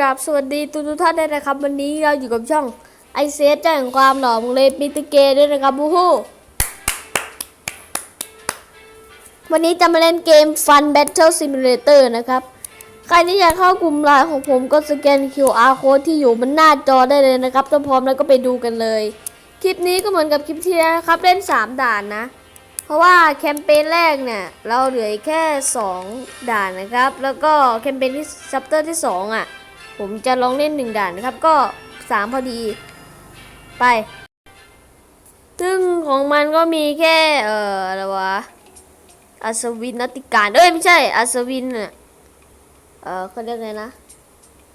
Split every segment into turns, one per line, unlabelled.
ราบสวัสดีทุกทุกท่านด้วยนะครับ วันนี้เราอยู่กับช่องไอเซสแจ้งความหล่อมงเลยมิตเกด้วยนะครับบูฮู้วันนี้จะมาเล่นเกม Fun Battle Simulator นะครับ ใครที่อยากเข้ากลุ่มไลน์ของผมก็สแกน QR code ที่อยู่บนหน้าจอได้เลยนะครับถ้าพร้อมแล้วก็ไปดูกันเลย คลิปนี้ก็เหมือนกับคลิปที่แล้วนะครับเล่น 3 ด่านนะ เพราะว่าแคมเปญแรกเนี่ย เราเหลือแค่ 2 ด่านนะครับ แล้วก็แคมเปญที่ซัปเตอร์ที่ 2 อะ ผมจะลองเล่น1ด่านนะครับ ก็3พอดีไป ซึ่งของมันก็มีแค่เอ่ออะไรวะอัศวินนติการเอ้ยไม่ใช่อัศวินอะเออเขาเรียกไงนะ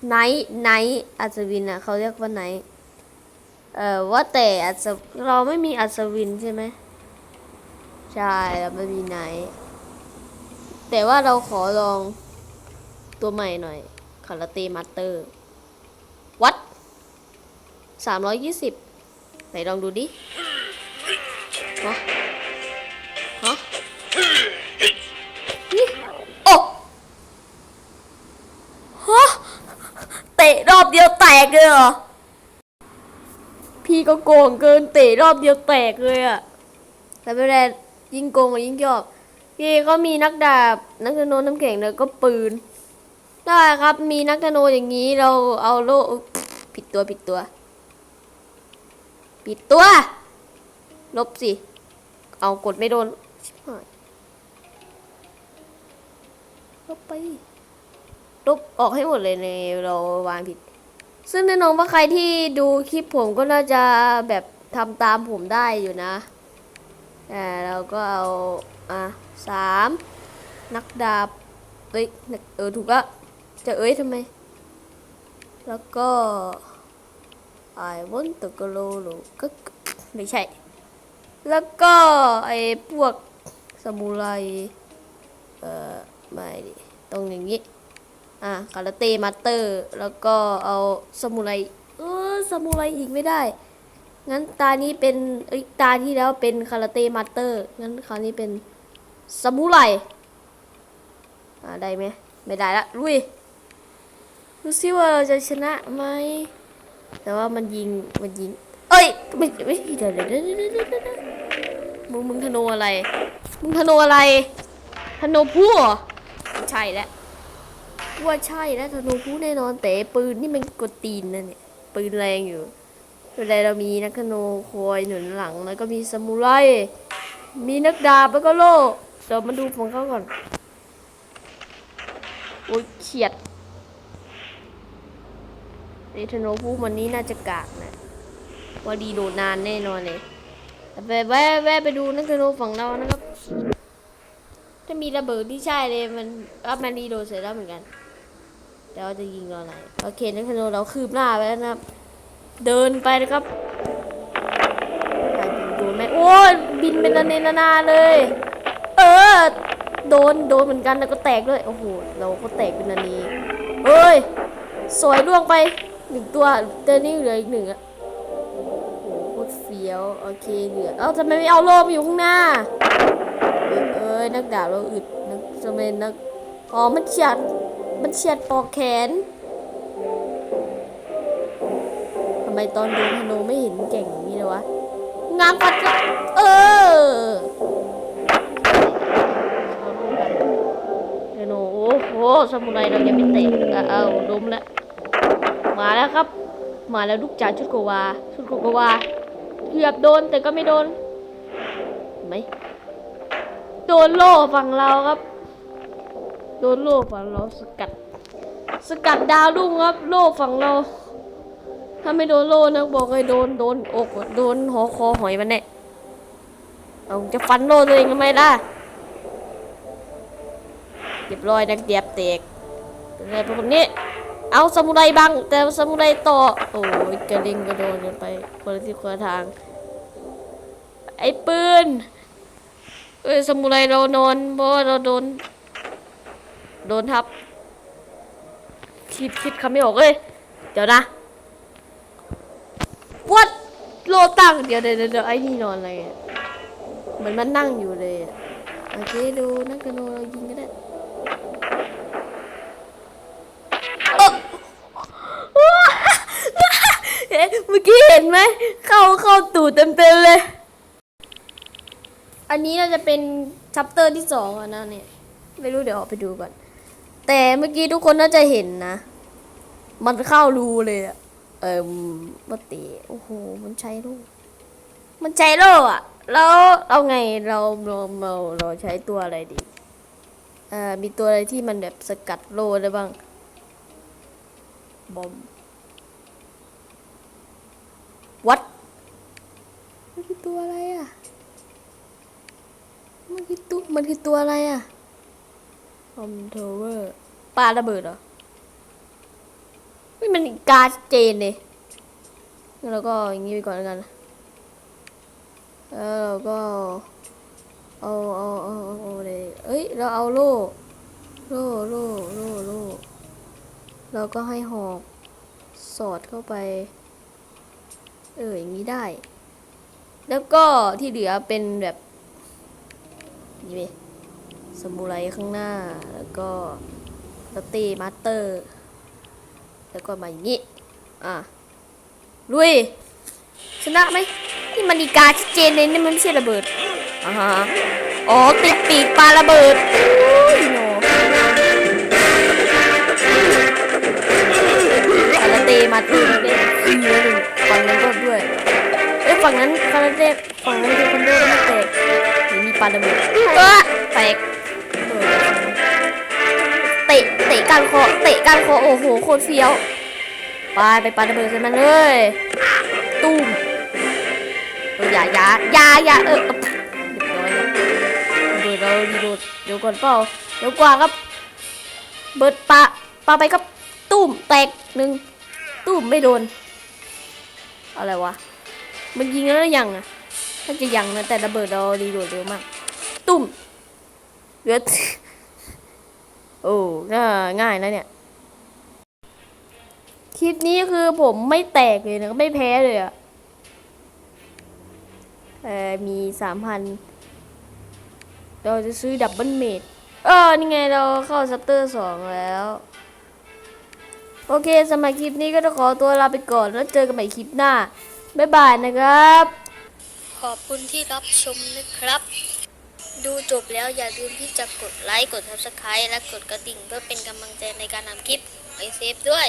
ไนท์ไนท์อัศวินอะเขาเรียกว่าไนท์เออว่าแต่อัศเราไม่มีอัศวินใช่ไหมใช่เราไม่มีไนท์แต่ว่าเราขอลองตัวใหม่หน่อย คาราเต้มาสเตอร์วัดสามร้อยยี่สิบไหนลองดูดิฮะฮะนี่โอ้ฮะเตะรอบเดียวแตกเลยเหรอ พี่ก็โกงเกินเตะรอบเดียวแตกเลยอะแต่ไม่เป็นไรยิ่งโกงยิ่งชอบพี่ก็มีนักดาบ นักธนูน้ำแข็งแล้วก็ปืน ได้ครับมีนักธนูอย่างนี้เราเอาโลผิดตัวผิดตัว ผิดตัว ลบสิ เอากดไม่โดนชิบหายลบไปลบออกให้หมดเลยในเราวางผิด ซึ่งแน่นอนว่าใครที่ดูคลิปผมก็น่าจะแบบทำตามผมได้อยู่นะอ่เราก็เอาอะสามนักดาบเอ้ยนักเออถูกและ จะเอ้ยทำไม แล้วก็ I want to go low ก็ไม่ใช่ แล้วก็ไอ้พวกสมุไร เอ่อ ไม่ดิตรงอย่างนี้ อะคาราเต้มาสเตอร์ แล้วก็เอาสมุไร เออสมุไรอีกไม่ได้ งั้นตานี้เป็นเอ้ยตาที่แล้วเป็นคาราเต้มาสเตอร์ งั้นคราวนี้เป็นสมุไร อ่าได้ไหม ไม่ได้ละลุย ดูซิว่าเราจะชนะไหม แต่ว่ามันยิง มันยิง เอ้ย ไม่ไม่เดี๋ยวเดี๋ยวเดี๋ยวเดี๋ยวมึงมึงธนูอะไร มึงธนูอะไร ธนูผู้ใช่แล้วว่าใช่แล้วธนูผู้แน่นอนแต่ปืนนี่มันกดตีนนะเนี่ย ปืนแรงอยู่เวลาเรามีนักธนูคอยหนุนหลังแล้วก็มีซามูไร มีนักดาบแล้วก็โล่เดี๋ยวมาดูของเขาก่อน โอ้ยเฉียด ไอ้ธนูผู้มันนี้น่าจะกากนะว่าดีโดดนานแน่นอนเลยแต่ไปแวะแวะไปดูนักธนูฝั่งเรานะครับ ถ้ามีระเบิดที่ใช่เลยมันอัพมันดีโดดเสร็จแล้วเหมือนกันเดี๋ยวจะยิงเราไหนโอเคนักธนูเราคืบหน้าไปแล้วนะครับ เดินไปนะครับโดนไหมโอ้ยบินเป็นระเนระนาเลย เออโดนโดนเหมือนกันแล้วก็แตกด้วยโอ้โหเราก็แตกเป็นอันนี้เฮ้ยสวยล่วงไป นึ่งตัวเตอนี่เหลืออีกหนึ่งอะโอ้โหโคตรเฟี้ยวโอเคเหลือเอ้าทำไมไม่เอาโล่มาอยู่ข้างหน้าเอ้ยเอ้ยนักดาบเราอึดนักทำไมนักอ๋อมันเฉียดมันเฉียดปอกแขนทำไมตอนโดนธนูไม่เห็นเก่งอย่างนี้เลยวะงามปัดจะเออธนูโอ้โหสมุไรเรายังไม่เตะอะเอาล้มแล้ว มาแล้วครับ มาแล้วลูกจ๋าชุดโกวา ชุดโกวาเกือบโดนแต่ก็ไม่โดนไหมโดนโล่ฝั่งเราครับ โดนโล่ฝั่งเราสกัด สกัดดาวรุ่งครับ โล่ฝั่งเรา ถ้าไม่โดนโล่นะบอกเลยโดนโดนอกโดนหอคอหอยมันเนี่ยเอาจะฟันโล่ตัวเองทำไมล่ะเรียบร้อยนักเดียบเตกเป็นไรพวกนี้ เอาสมุไรบังแต่สมุไรต่อ โอ้ยกระเด้งกระโดนกันไปคนละทิศคนละทาง ไอ้ปืนเอ้ยสมุไรเรานอนเพราะเราโดน โดนทับ คิดคิดคำไม่ออกเลยเดี๋ยวนะวัดโลตังเดี๋ยวเดี๋ยวเดี๋ยวไอ้นี่นอนอะไรเหมือนมันนั่งอยู่เลยอะโอเคดูนักกระโนเรายิงก็ได้เอ้อ เมื่อกี้เห็ นไหมเข้าเข้าตูดเต็มเต็มเลย อันนี้เราจะเป็นชัปเตอร์ที่สองอะนะเนี่ยไม่รู้เดี๋ยวออกไปดูก่อน แต่เมื่อกี้ทุกคนน่าจะเห็นนะ มันเข้ารูเลยอะเออมาเตโอ้โห มันใช้ลูกมันใช้โล่อะแล้วเอาไงเราเราเราเราใช้ตัวอะไรดีเอ่อมีตัวอะไรที่มันแบบสกัดโล่ได้บ้างบอม วัดมันคือตัวอะไรอะมันคือตัวมันคือตัวอะไรอะคอมโทเวอร์ปลาระเบิดเหรอไม่มันการดเจนเลยงั้นเราก็อย่างนี้ไปก่อนแล้วกันนะแล้วเราก็เอาเอาเอาเอาเอาเลยเอ้ยเราเอาโล่โล่โล่โล่โล่เราก็ให้หอกสอดเข้าไป เอออย่างนี้ได้ แล้วก็ที่เหลือเป็นแบบนี่เว้ยสมุไรข้างหน้า แล้วก็ลตตี้มาสเตอร์ แล้วก็มาอย่างนี้ อะ ลุย ชนะไหมนี่มันดีกาชัดเจนเลยนี่มันไม่ใช่ระเบิดอ่าฮะอ๋อ ติดปีกปลาระเบิดอุ้ยโนคาราเตมาตีเต้ขี่แล้วหนึ่งฝั่ง ฝั่งนั้นคาราเต้ฝั่งนั้นคือคนเดินไม่แตกหรือมีปลาระเบิดเออแตกเออเตะเตะการคอเตะการคอโอ้โหโคตรเฟี้ยวไปไปปลาระเบิดใส่มันเลยตุ้มเอออย่าอย่าอย่าอย่าเออเออเรียบร้อยแล้วเดี๋ยวเราดีโดดเดี๋ยวก่อนเปล่าเดี๋ยวกว่าครับ เบิดปลาปลาไปครับตุ้มแตกหนึ่งตุ้มไม่โดน อะไรวะ มันยิงแล้วอยังอะถ้าจะยังนะแต่ระเบิดเราดีโดดเร็วมาก ตุ้มเลือดโอ้ง่ายง่ายนะเนี่ย คลิปนี้คือผมไม่แตกเลยนะไม่แพ้เลยอะเออมีสามพันเราจะซื้อดับเบิลเมดเออ นี่ไงเราเข้าซัปเตอร์สองแล้ว โอเคสำหรับคลิปนี้ก็ต้องขอตัวลาไปก่อนแล้วเจอกันใหม่คลิปหน้า บ๊ายบายนะครับ
ขอบคุณที่รับชมนะครับ ดูจบแล้วอย่าลืมที่จะกดไลค์ กด subscribe และกดกระดิ่งเพื่อเป็นกำลังใจในการทำคลิปไปเซฟด้วย